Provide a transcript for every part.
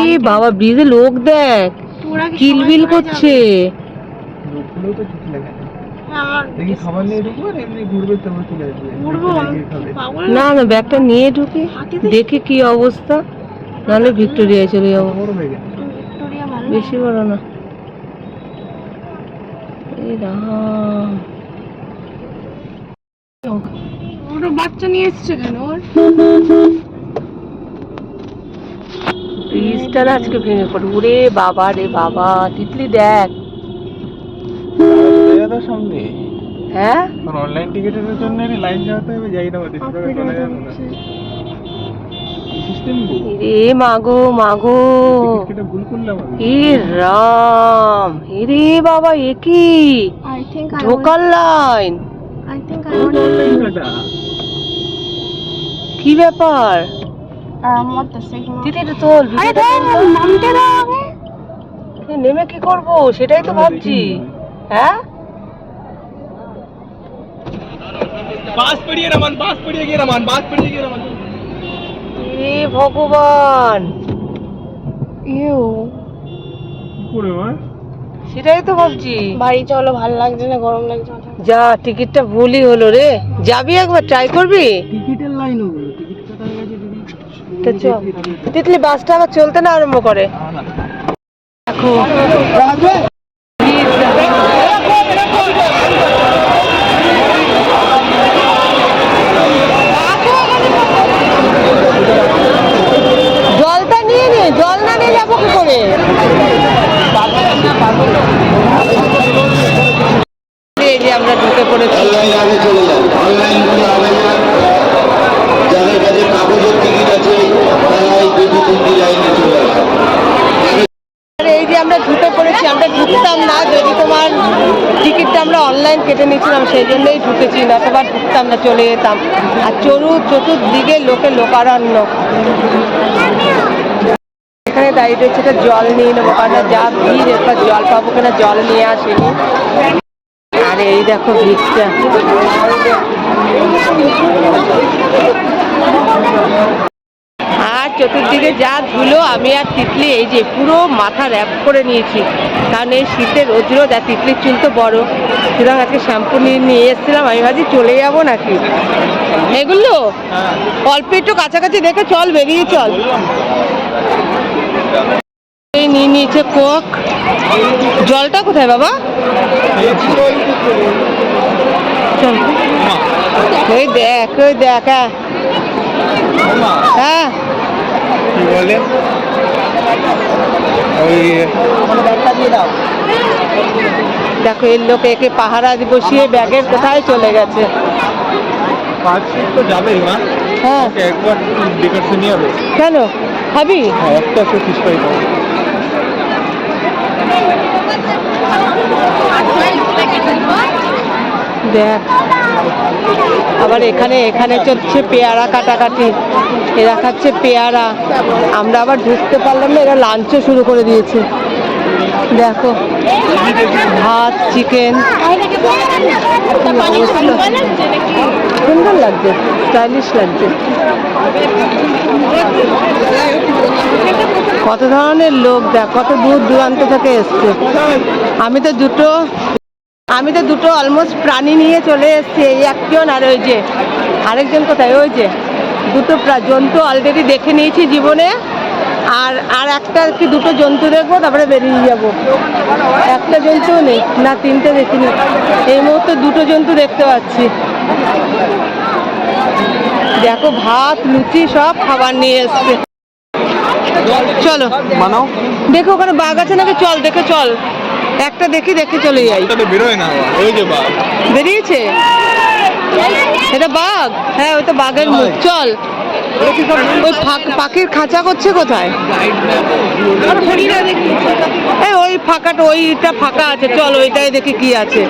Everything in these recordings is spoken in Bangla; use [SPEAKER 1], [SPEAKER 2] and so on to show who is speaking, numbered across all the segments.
[SPEAKER 1] ইরে বাবা ব্রিজে লোক দেখ। কিলবিল করছে।
[SPEAKER 2] না।
[SPEAKER 1] না না ব্যাগটা নিয়ে ঢুকে। দেখে কি অবস্থা। নাহলে ভিক্টোরিয়ায় চলে যাব। বেশি বড় না। এই রাম
[SPEAKER 3] ওটা বাচ্চা নিয়ে এসছে কেন ওর?
[SPEAKER 1] ব্রিজটা আজকে ভেঙে পড়ে। ওরে বাবা রে বাবা তিতলি দেখ।
[SPEAKER 2] সামনে
[SPEAKER 1] হ্যাঁ?
[SPEAKER 2] অনলাইন টিকেটের জন্য লাইন যাওয়াতে হবে যাই না চলে যাবে না। সিস্টেম
[SPEAKER 1] মাগো মাগো
[SPEAKER 2] টিকেটটা ভুল করলাম আমি
[SPEAKER 1] এ রাম রে বাবা এ কি?
[SPEAKER 3] আই থিংক আই
[SPEAKER 1] ঢোকার line
[SPEAKER 3] I think I want
[SPEAKER 2] টাকাটা
[SPEAKER 1] কি ব্যাপার? নেমে কি করব? সেটাই তো ভাবছি। হ্যাঁ? ভগবান। সেটাই তো ভাবছি।
[SPEAKER 3] বাড়ি চলো ভালো লাগছে না গরম লাগছে।
[SPEAKER 1] যা টিকিটটা ভুলই হলো রে। যাবি একবার? ট্রাই করবি?
[SPEAKER 2] টিকিট
[SPEAKER 1] তিতলি বাসটা আবার চলতে না আরম্ভ করে? দেখো জলটা নিয়ে নে জল না নিয়ে যাব কি করে এই যে আমরা ঢুকে পড়েছি
[SPEAKER 4] অনলাইন আগে চলে যান অনলাইনগুলো আবেদন যাদের কাছে কাগজের টিকিট আছে তারা এই দুটি তিনটি লাইনে চলে আসেন
[SPEAKER 1] আর এই যে আমরা ঢুকে পড়েছি আমরা ঢুকতাম না, যদি তোমার টিকিটটা আমরা অনলাইন কেটে নিয়েছিলাম, সেই জন্যই ঢুকেছি না তোমার ঢুকতাম না, চলে যেতাম। আর চরু, চতুর্দিকে লোকে লোকারণ্য। এখানে দাঁড়িয়ে রয়েছে, একটা জল নিয়ে নেব, কারণ যা ভিড় এরপর জল পাবো কিনা, জল নিয়ে আসেনি। আর এই দেখো ভিড়টা। আর চতুর্দিকে যা ধুলো আমি আর তিতলি এই যে পুরো মাথা র্যাপ করে নিয়েছি। কারণ এই শীতে রোজ রোজ আর তিতলির চুল তো বড়। সুতরাং আজকে শ্যাম্পু নিয়ে নিয়ে এসেছিলাম আমি ভাবছি চলে যাব নাকি? এগুলো? অল্প একটু কাছাকাছি দেখে চল বেরিয়ে চল। এই নিয়ে নিয়েছে কোক। জলটা কোথায় বাবা? ওই দেখ ওই দেখ হ্যাঁ। হ্যাঁ
[SPEAKER 2] বলে ওই
[SPEAKER 1] দেখো এর লোক একে পাহারা বসিয়ে ব্যাগের কোথায় চলে গেছে
[SPEAKER 2] তো
[SPEAKER 1] হ্যাঁ
[SPEAKER 2] একবার নিয়ে হবে
[SPEAKER 1] কেন খাবি
[SPEAKER 2] হ্যাঁ একটা ফিস ফ্রাই
[SPEAKER 1] দেখ। আবার এখানে এখানে চলছে পেয়ারা কাটাকাটি। এরা খাচ্ছে পেয়ারা। আমরা আবার ঢুকতে পারলাম না, এরা লাঞ্চও শুরু করে দিয়েছে। দেখো, ভাত চিকেন সুন্দর লাগছে স্টাইলিশ লাগছে। কত ধরনের লোক দেখ, কত দূর দূরান্ত থেকে এসছে। আমি তো দুটো আমি তো দুটো অলমোস্ট প্রাণী নিয়ে চলে এসেছি এই একজন আর ওই যে আরেকজন কোথায়? ওই যে দুটো জন্তু অলরেডি দেখে নিয়েছি জীবনে আর আর একটা কি দুটো জন্তু দেখব তারপরে বেরিয়ে যাব। একটা জন্তু নেই না তিনটে দেখিনি এই মুহূর্তে দুটো জন্তু দেখতে পাচ্ছি। দেখো ভাত লুচি সব খাবার নিয়ে এসছে। চলো। দেখো ওখানে বাঘ আছে নাকি? চল দেখে চল। একটা দেখি দেখে চলে যাই।
[SPEAKER 2] তো বেরোয় না ওই যে বা
[SPEAKER 1] বেরিয়েছে? এটা বাঘ? হ্যাঁ ওই তো বাঘের মুখ। চল। ওই পাখির খাঁচা করছে কোথায়? এই ওই ফাঁকাটা ওইটা ফাঁকা আছে। চল ওইটাই দেখি কি আছে।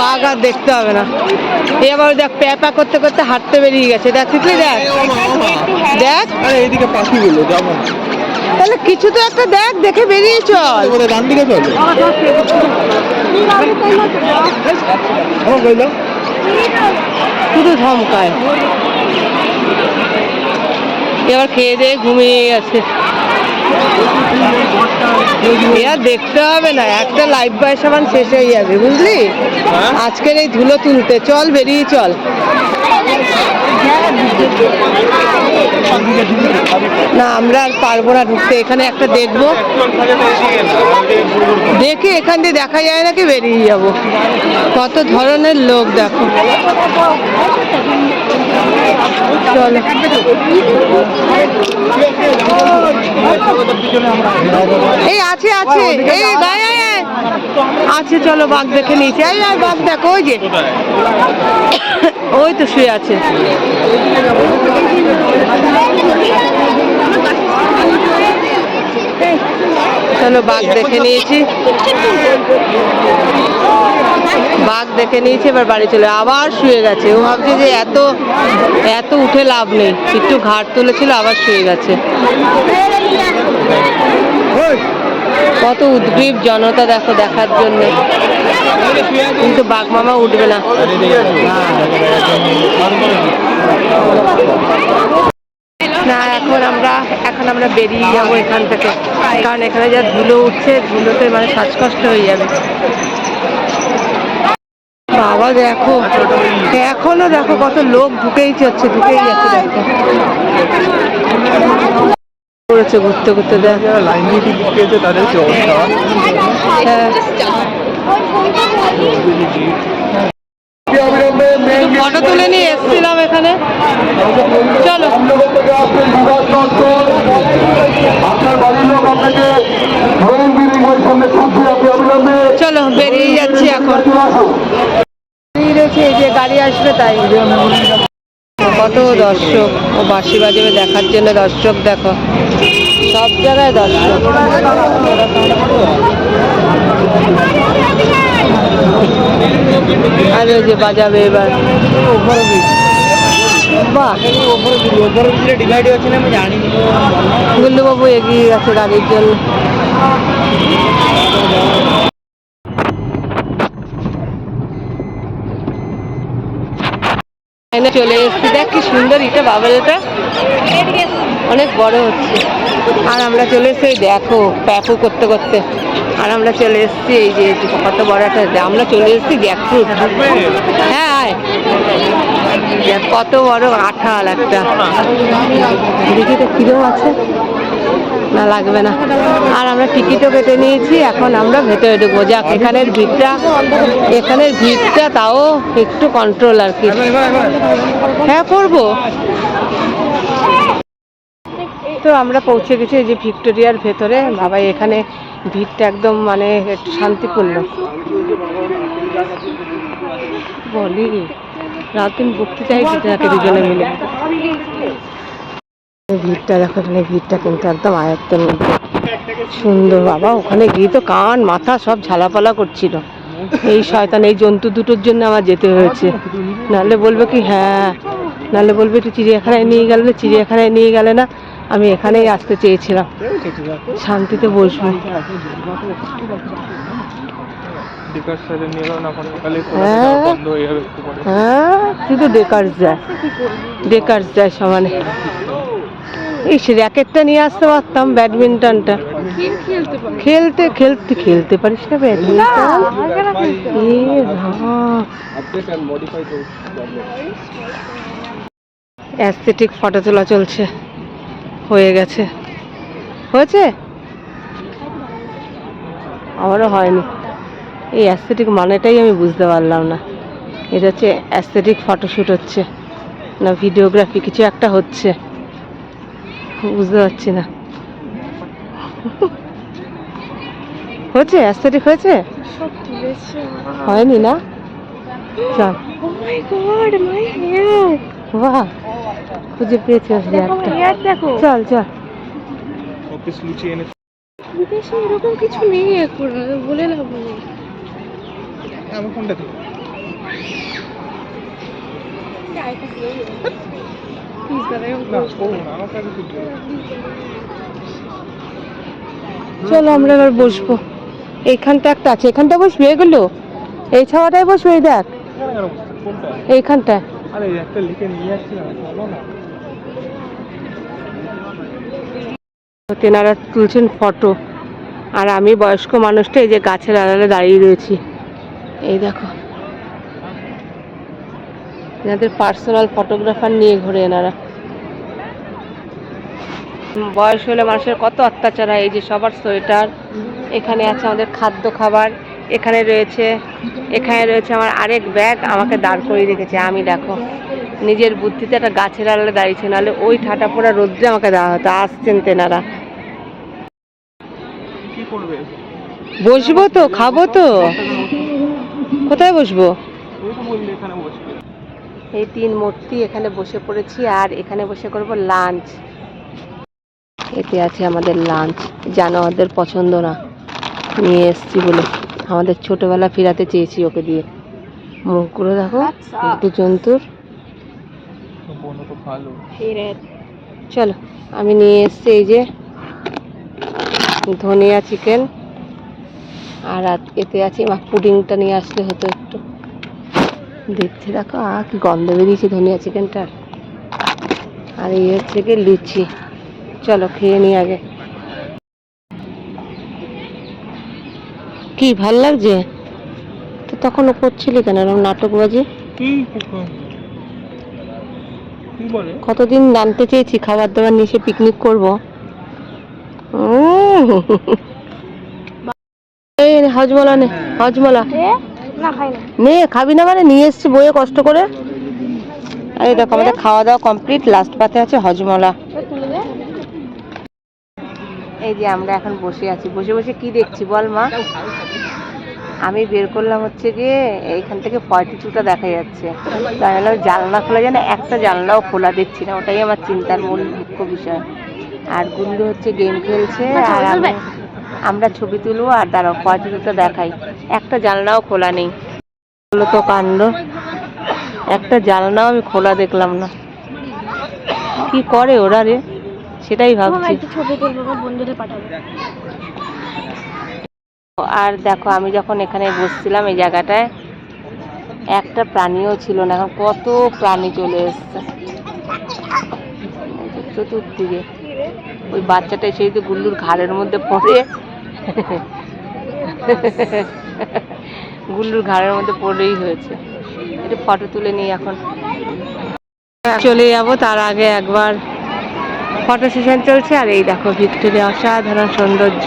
[SPEAKER 1] বাঘ আর দেখতে হবে না। এই আবার দেখ প্যাপা করতে করতে হাঁটতে বেরিয়ে গেছে। দেখ তুই দেখ। দেখ।
[SPEAKER 2] আরে এইদিকে পাখিগুলো যাব না।
[SPEAKER 1] তাহলে কিছু তো একটা দেখ দেখে বেরিয়ে চল।
[SPEAKER 2] বলে ডান দিকে চলে।
[SPEAKER 1] শুধু ধমকায়? এবার খেয়ে দিয়ে ঘুমিয়ে গেছে। আর দেখতে হবে না একটা লাইফ বয় সাবান শেষ হয়ে যাবে বুঝলি?
[SPEAKER 2] হ্যাঁ?
[SPEAKER 1] আজকের এই ধুলো তুলতে চল বেরিয়ে চল। না, আমরা আর পারব না ঢুকতে। এখানে একটা দেখব। দেখে এখান দিয়ে দেখা যায় নাকি বেরিয়ে যাব। কত ধরনের লোক দেখো। এই আছে আছে। এই। আছে, চলো, বাঘ দেখে নিয়েছি। এই আয় বাঘ দেখো, ওই যে। ওই তো শুয়ে আছে। চলো, বাঘ দেখে নিয়েছি। বাঘ দেখে নিয়েছে, এবার বাড়ি চলে আবার শুয়ে গেছে। ও ভাবছে যে এত এত উঠে লাভ নেই। একটু ঘাট তুলেছিল, আবার শুয়ে গেছে। কত উদ্গ্রীব জনতা দেখো দেখার জন্য। কিন্তু বাঘ মামা উঠবে না। না, এখন আমরা এখন আমরা বেরিয়ে যাব এখান থেকে। কারণ এখানে যা ধুলো উঠছে, ধুলোতে মানে শ্বাসকষ্ট হয়ে যাবে। বাবা দেখো। এখনও দেখো কত লোক ঢুকেই যাচ্ছে ঢুকেই যাচ্ছে দেখো। করেছে ঘুরতে ঘুরতে দেখ।
[SPEAKER 2] লাইন দিয়ে টিকিট তাদের কি
[SPEAKER 1] হ্যাঁ। ফটো তুলে নিয়ে এসেছিলাম এখানে। চলো। চলো বেরিয়ে যাচ্ছি এখন বেরিয়ে রয়েছে এই যে গাড়ি আসবে তাই। কত দর্শক ও বাঁশি বাজাবে দেখার জন্য দর্শক দেখো। সব জায়গায় দর্শক। আর ওই যে বাজাবে এবার। গুল্লুবাবু এগিয়ে গেছে গাড়ির জন্য। এনে চলে এসেছি। দেখ কি সুন্দর ইটা, বাবা যেটা। অনেক বড় হচ্ছে। আর আমরা চলে এসেছি দেখো প্যাপো করতে করতে। আর আমরা চলে এসেছি, এই যে, কত বড় একটা আমরা চলে এসেছি দেখো হ্যাঁ কত বড় আঠাল একটা। দেখি তো কিরম আছে। না লাগবে না। আর আমরা টিকিটও কেটে নিয়েছি, এখন আমরা ভেতরে ঢুকবো। যাক, এখানের ভিড়টা এখানের ভিড়টা তাও একটু কন্ট্রোল আর কি। হ্যাঁ করব তো আমরা পৌঁছে গেছি এই যে ভিক্টোরিয়ার ভেতরে। বাবা এখানে ভিড়টা একদম মানে শান্তিপূর্ণ। বলি, রাত দিন বক্তৃতা দিতে থাকে দুজনে মিলে। ভিড়টা দেখো এখানে ভিড়টা কিন্তু একদম আয়ত্তের মধ্যে। সুন্দর বাবা ওখানে গিয়ে তো কান মাথা সব ঝালাপালা করছিল। এই শয়তান এই জন্তু দুটোর জন্য আমার যেতে হয়েছে। নাহলে বলবে কি হ্যাঁ নাহলে বলবে একটু চিড়িয়াখানায় নিয়ে গেলে চিড়িয়াখানায় নিয়ে গেলে না আমি এখানেই আসতে চেয়েছিলাম। শান্তিতে বসবো। হ্যাঁ।
[SPEAKER 2] হ্যাঁ
[SPEAKER 1] শুধু ডেকার্স যায় ডেকার্স যায় সমানে। এই র্যাকেটটা নিয়ে আসতে পারতাম ব্যাডমিন্টনটা। খেলতে খেলতে খেলতে পারিস না ব্যাডমিন্টন? এ অ্যাস্থেটিক ফটো তোলা চলছে। হয়ে গেছে। হয়েছে? আমারও হয়নি। এই অ্যাস্থেটিক মানেটাই আমি বুঝতে পারলাম না। এটা হচ্ছে অ্যাস্থেটিক ফটোশ্যুট হচ্ছে। না ভিডিওগ্রাফি কিছু একটা হচ্ছে। বুঝতে পারছি না। হয়েছে? অ্যাস্থেটিক হয়েছে? হয়নি না? চল
[SPEAKER 3] ও মাই গড মাই হেয়ার
[SPEAKER 1] বাহ! খুঁজে পেয়েছি চল চল।
[SPEAKER 3] বিদেশে এরকম কিছু নেই এখন বলে লাভ নেই।
[SPEAKER 2] আমার ফোনটা থেকে
[SPEAKER 1] চলো, আমরা এবার বসবো। এইখানটা একটা আছে। এখানটা বসবে? এগুলো? এই ছাওয়াটাই বসবে? এই দেখ।
[SPEAKER 2] এইখানটা
[SPEAKER 1] তেনারা তুলছেন ফটো। আর আমি বয়স্ক মানুষটা এই যে গাছের আড়ালে দাঁড়িয়ে রয়েছি। এই দেখো। এনাদের পার্সোনাল ফটোগ্রাফার নিয়ে ঘুরে এনারা বয়স হলে মানুষের কত অত্যাচার হয় এই যে সবার সোয়েটার এখানে আছে আমাদের খাদ্য খাবার এখানে রয়েছে এখানে রয়েছে আমার আরেক ব্যাগ আমাকে দাঁড় করিয়ে রেখেছে। আমি দেখো নিজের বুদ্ধিতে একটা গাছের আড়ালে দাঁড়িয়েছে নাহলে ওই ঠাটা পোড়া রোদ্রে আমাকে দেওয়া হতো আসছেন তেনারা। বসবো তো খাব তো। কোথায় বসবো
[SPEAKER 2] ওই তো বললি এখানে বসবে
[SPEAKER 1] এই তিন মূর্তি এখানে বসে পড়েছি আর এখানে বসে করব লাঞ্চ। এতে আছে আমাদের লাঞ্চ। জানোয়ারদের পছন্দ না। নিয়ে এসছি বলে। আমাদের ছোটবেলা ফিরাতে চেয়েছি ওকে দিয়ে। মুখগুলো দেখো দু জন্তুর। চলো, আমি নিয়ে এসছি এই যে ধনিয়া চিকেন আর এতে আছে, মা, পুডিংটা নিয়ে আসলে হতো একটু। দেখছি দেখো আ কি গন্ধ বেরিয়েছে ধনিয়া চিকেনটার। আর এই হচ্ছে গিয়ে লুচি। চলো খেয়ে নিই আগে। কি ভালো লাগছে? তো তখনও করছিলি কেন? এরকম নাটকবাজি
[SPEAKER 2] কি কি বলে?
[SPEAKER 1] কতদিন জানতে চেয়েছি খাবার দাবার নিয়ে এসে পিকনিক করব। উম। এই হজমলা নে হজমলা।
[SPEAKER 3] না
[SPEAKER 1] খাবি না মানে? নিয়ে এসছি বইয়ে কষ্ট করে। আরে দেখো আমাদের খাওয়া দাওয়া কমপ্লিট লাস্ট পাতে আছে হজমলা। এই যে আমরা এখন বসে আছি। বসে বসে কি দেখছি বল মা? আমি বের করলাম হচ্ছে গিয়ে এইখান থেকে ফর্টি টুটা দেখা যাচ্ছে। তাহলে জানলা খোলা যায় না একটা জানলাও খোলা দেখছি না ওটাই আমার চিন্তার মূল মুখ্য বিষয়। আর গুল্লু হচ্ছে গেম খেলছে আর আমি আমরা ছবি তুলবো আর দাঁড়াও টুটা দেখাই। একটা জানলাও খোলা নেই। হলো তো কাণ্ড। একটা জানলাও আমি খোলা দেখলাম না। কি করে ওরা রে? সেটাই ভাবছি।
[SPEAKER 3] একটু ছবি তুলবো বন্ধুদের পাঠাবো।
[SPEAKER 1] আর দেখো আমি যখন এখানে বসছিলাম এই জায়গাটায় একটা প্রাণীও ছিল না। এখন কত প্রাণী চলে এসছে। চতুর্দিকে। ওই বাচ্চাটা সেই তো গুল্লুর ঘাড়ের মধ্যে পড়ে। গুল্লুর ঘাড়ের মধ্যে পড়েই হয়েছে। একটু ফটো তুলে নিই এখন। চলে যাব, তার আগে একবার ফটো সেশন চলছে। আর এই দেখো ভিক্টোরিয়া, অসাধারণ সৌন্দর্য।